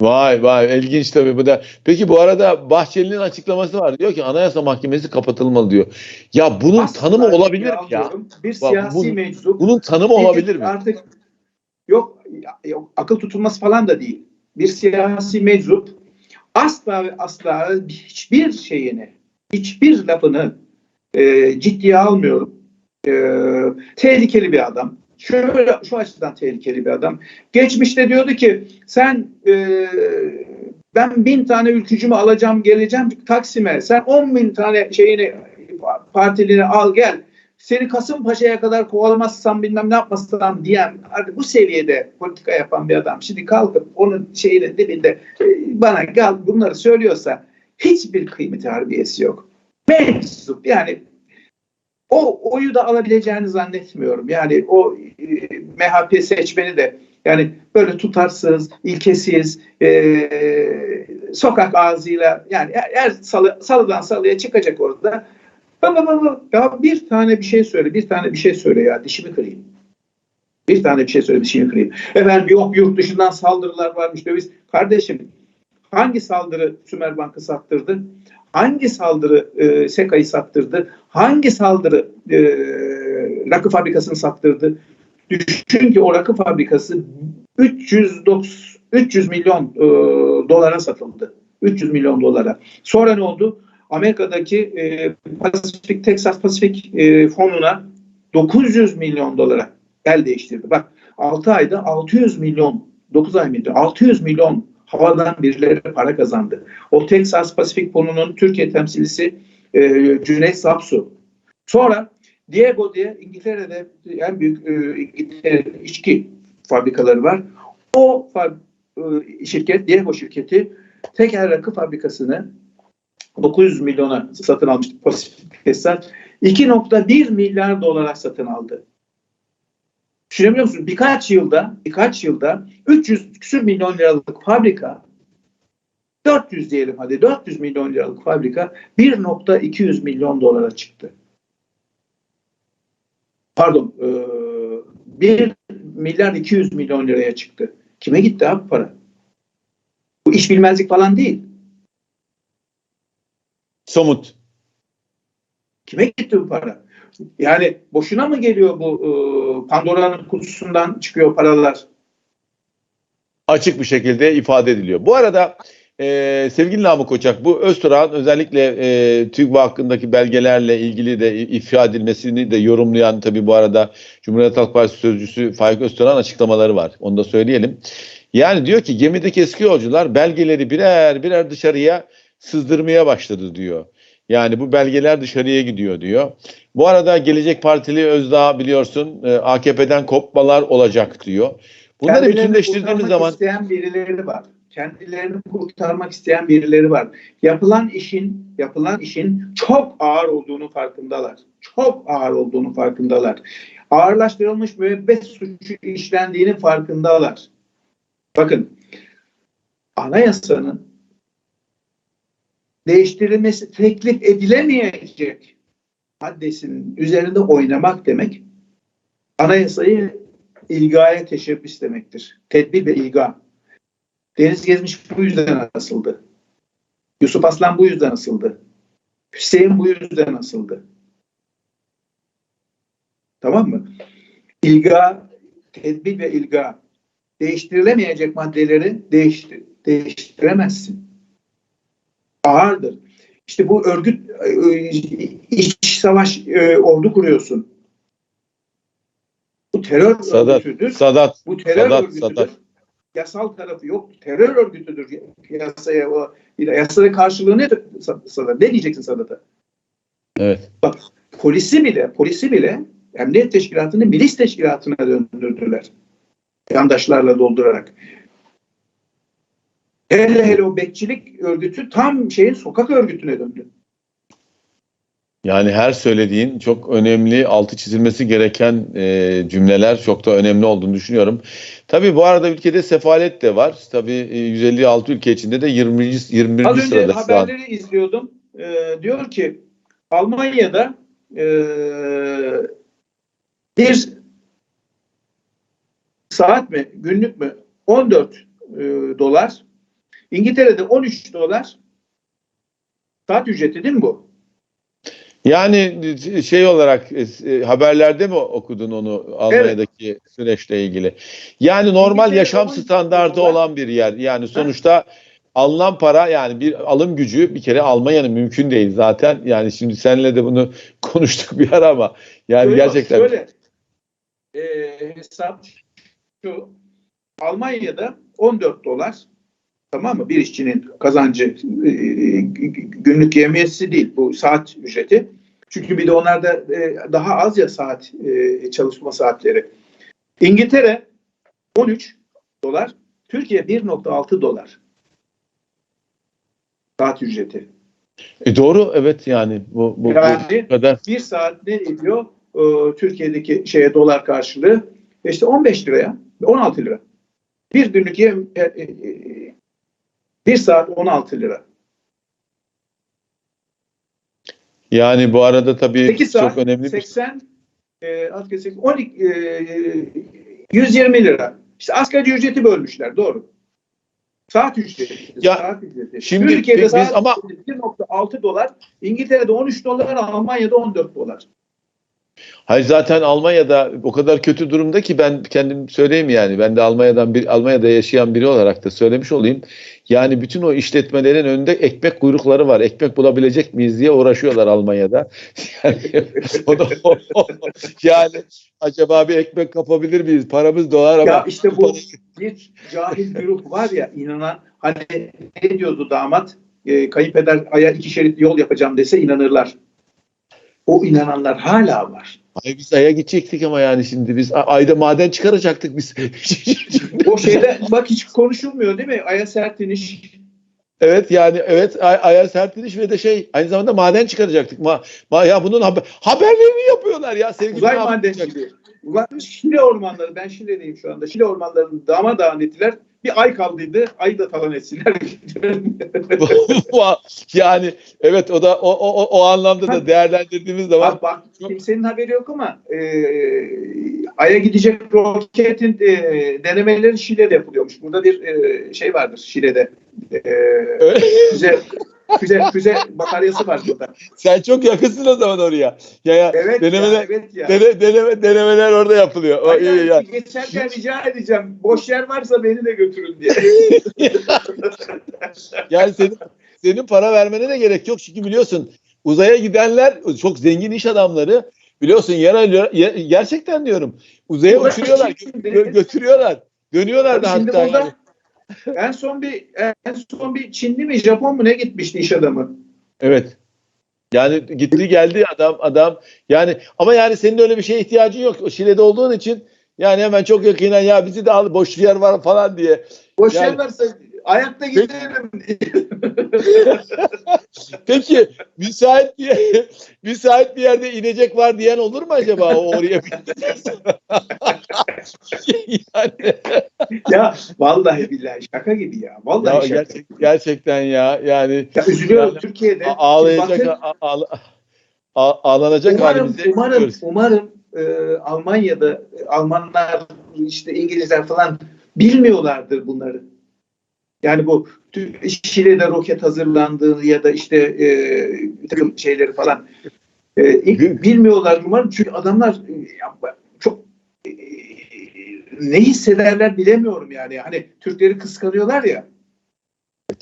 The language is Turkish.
Vay vay ilginç tabii bu da. Peki bu arada Bahçeli'nin açıklaması var. Diyor ki Anayasa Mahkemesi kapatılmalı diyor. Ya bunun Asla tanımı olabilir mi ya? Bir Bak, siyasi bu- meczup. Bunun tanımı Gidip olabilir mi? Artık yok, yok akıl tutulması falan da değil. Bir siyasi meczup asla ve asla hiçbir şeyini, hiçbir lafını e, ciddiye almıyorum. E, tehlikeli bir adam. Şöyle şu açıdan tehlikeli bir adam. Geçmişte diyordu ki sen e, ben bin tane ülkücümü alacağım geleceğim Taksim'e. Sen on bin tane şeyini partilini al gel seni Kasımpaşa'ya kadar kovalamazsam bilmem ne yapmazsam diyen artık bu seviyede politika yapan bir adam şimdi kalkıp onun şeyinin dibinde e, bana gel bunları söylüyorsa hiçbir kıymeti harbiyesi yok. Mensup yani o oyu da alabileceğini zannetmiyorum. Yani o e, MHP seçmeni de yani böyle tutarsız, ilkesiz, e, sokak ağzıyla yani her, salı, salıdan salıya çıkacak orada. Baba baba ya bir tane bir şey söyle, bir tane bir şey söyle ya dişimi kırayım. Bir tane bir şey söyle dişimi kırayım. Efendim yok yurt dışından saldırılar varmış döviz. Kardeşim hangi saldırı Sümer Bank'ı sattırdı? Hangi saldırı e, SEKA'yı sattırdı? Hangi saldırı e, rakı fabrikasını sattırdı? Düşün ki o rakı fabrikası 390, 300 milyon e, dolara satıldı. 300 milyon dolara. Sonra ne oldu? Amerika'daki e, Pasifik, Texas Pasifik e, fonuna 900 milyon dolara el değiştirdi. Bak 6 ayda 600 milyon, 9 ay mıydı? 600 milyon havadan birileri para kazandı. O Texas Pasifik fonunun Türkiye temsilcisi e, Cüneyt Sapsu. Sonra Diego diye İngiltere'de en büyük e, İngiltere içki fabrikaları var. O e, şirket, Diego şirketi tekel rakı fabrikasını 900 milyona satın almıştı Pasifik Tesisat. 2.1 milyar dolara satın aldı. Düşünebiliyor musun? Birkaç yılda, birkaç yılda 300 küsür milyon liralık fabrika 400 diyelim hadi 400 milyon liralık fabrika 1.200 milyon dolara çıktı. Pardon, e, 1 milyar 200 milyon liraya çıktı. Kime gitti abi para? Bu iş bilmezlik falan değil. Somut. Kime gitti bu para? Yani boşuna mı geliyor bu e, Pandora'nın kutusundan çıkıyor paralar? Açık bir şekilde ifade ediliyor. Bu arada e, sevgili Namık Koçak bu Öztürk'ün özellikle e, TÜGVA hakkındaki belgelerle ilgili de ifade edilmesini de yorumlayan tabii bu arada Cumhuriyet Halk Partisi sözcüsü Faik Öztürk'ün açıklamaları var. Onu da söyleyelim. Yani diyor ki gemideki eski yolcular belgeleri birer birer dışarıya sızdırmaya başladı diyor. Yani bu belgeler dışarıya gidiyor diyor. Bu arada Gelecek Partili Özdağ biliyorsun e, AKP'den kopmalar olacak diyor. Bunları Kendilerini bütünleştirdiğimiz zaman isteyen birileri var. Kendilerini kurtarmak isteyen birileri var. Yapılan işin yapılan işin çok ağır olduğunu farkındalar. Çok ağır olduğunu farkındalar. Ağırlaştırılmış müebbet suçu işlendiğinin farkındalar. Bakın anayasanın değiştirilmesi teklif edilemeyecek maddesinin üzerinde oynamak demek anayasayı ilgaya teşebbüs demektir. Tedbir ve ilga. Deniz Gezmiş bu yüzden asıldı. Yusuf Aslan bu yüzden asıldı. Hüseyin bu yüzden asıldı. Tamam mı? İlga, tedbir ve ilga. Değiştirilemeyecek maddeleri değiştir, değiştiremezsin. Ağırdır. İşte bu örgüt e, iç savaş e, ordu kuruyorsun. Bu terör Sadat, örgütüdür. Sadat, Bu terör Sadat, örgütüdür. Sadat. Yasal tarafı yok. Terör örgütüdür yasaya. O, yasada karşılığı ne Sadat? Ne diyeceksin Sadat'a? Evet. Bak polisi bile, polisi bile emniyet teşkilatını milis teşkilatına döndürdüler. Yandaşlarla doldurarak. Hele hele o bekçilik örgütü tam şeyin sokak örgütüne döndü. Yani her söylediğin çok önemli, altı çizilmesi gereken e, cümleler çok da önemli olduğunu düşünüyorum. Tabii bu arada ülkede sefalet de var. Tabii e, 156 ülke içinde de 20. 21. Az önce sırada şu an. haberleri izliyordum. Ee, diyor ki Almanya'da e, bir saat mi günlük mü 14 e, dolar İngiltere'de 13 dolar saat ücreti değil mi bu? Yani şey olarak e, haberlerde mi okudun onu Almanya'daki süreçle ilgili? Yani normal yaşam 12 standardı olan bir yer. Yani sonuçta alınan para yani bir alım gücü bir kere Almanya'nın mümkün değil zaten. Yani şimdi seninle de bunu konuştuk bir ara ama yani Şöyle bak, gerçekten Şöyle e, hesap şu Almanya'da 14 dolar tamam mı? Bir işçinin kazancı e, günlük yemiyesi değil bu saat ücreti. Çünkü bir de onlarda e, daha az ya saat e, çalışma saatleri. İngiltere 13 dolar, Türkiye 1.6 dolar saat ücreti. E doğru evet yani bu bu, bu Yani- kadar Bir saat ne ediyor? Türkiye'deki şeye dolar karşılığı işte 15 liraya, 16 lira. Bir günlük yem, e, e, e, bir saat 16 lira. yani bu arada tabii 8 saat çok önemli bir 80 e, asgari 80, 12 e, 120 lira. İşte asgari ücreti bölmüşler doğru. Saat ücreti. Ya, saat ücreti. şimdi Türkiye'de biz saat ama- ücreti 1.6 dolar, İngiltere'de 13 dolar, Almanya'da 14 dolar. Hayır zaten Almanya'da o kadar kötü durumda ki ben kendim söyleyeyim yani. Ben de Almanya'dan bir Almanya'da yaşayan biri olarak da söylemiş olayım. Yani bütün o işletmelerin önünde ekmek kuyrukları var. Ekmek bulabilecek miyiz diye uğraşıyorlar Almanya'da. Yani, o da- o- o- yani acaba bir ekmek kapabilir miyiz? Paramız dolar ama Ya işte bu bir cahil güruh var ya inanan hani ne diyordu damat e, kayınpeder aya iki şerit yol yapacağım dese inanırlar. O inananlar hala var. Ay biz Ay'a gidecektik ama yani şimdi biz Ay'da maden çıkaracaktık biz. O şeyde bak hiç konuşulmuyor değil mi? Aya sert iniş. Evet yani evet Ay- Ay'a sertliş ve de şey aynı zamanda maden çıkaracaktık. Ma, ma ya bunun haber, haberlerini yapıyorlar ya sevgili Uzay madenciliği. Şile ormanları, ben Şile'deyim şu anda. Şile ormanlarını dama dağın ettiler. Bir ay kaldıydı, ayı da talan etsinler. yani evet o da o, o, o- anlamda da değerlendirdiğimiz zaman Bak, bak kimsenin haberi yok ama e, Ay'a gidecek roketin e, denemeleri Şile'de yapılıyormuş. Burada bir e, şey vardır Şile'de. E, füze, füze, füze bataryası var burada. sen çok yakınsın o zaman oraya. Ya, ya Evet denemeler ya, evet ya. dene- deneme, denemeler orada yapılıyor. O, Aynen, iyi yani. Geçerken rica edeceğim. Boş yer varsa beni de götürün diye. Yani senin senin para vermene de gerek yok çünkü biliyorsun uzaya gidenler çok zengin iş adamları biliyorsun yer alıyor yer- gerçekten diyorum uzaya uçuruyorlar gö- götürüyorlar dönüyorlar da hatta burada yani. En son bir en son bir Çinli mi Japon mu ne gitmişti iş adamı? Evet. Yani gitti geldi adam adam yani ama yani senin öyle bir şeye ihtiyacın yok. O Şile'de olduğun için yani hemen çok yakinen ya bizi de al boş yer var falan diye. Boş Yani- yer varsa ayakta gidelim. Peki müsait bir müsait bir yerde inecek var diyen olur mu acaba o oraya yani, ya vallahi billahi şaka gibi ya. Vallahi ya şaka. gerçek, gerçekten ya yani Ya üzülüyorum Yani Türkiye'de. ağlayacak Bakın, a- a- a- ağlanacak umarım, halimize umarım, umarım e, Almanya'da e, Almanlar işte İngilizler falan bilmiyorlardır bunları. Yani bu Şile'de roket hazırlandığı ya da işte e, takım şeyleri falan e, ilk bilmiyorlar umarım çünkü adamlar e, çok e, ne hissederler bilemiyorum yani. Hani Türkleri kıskanıyorlar ya.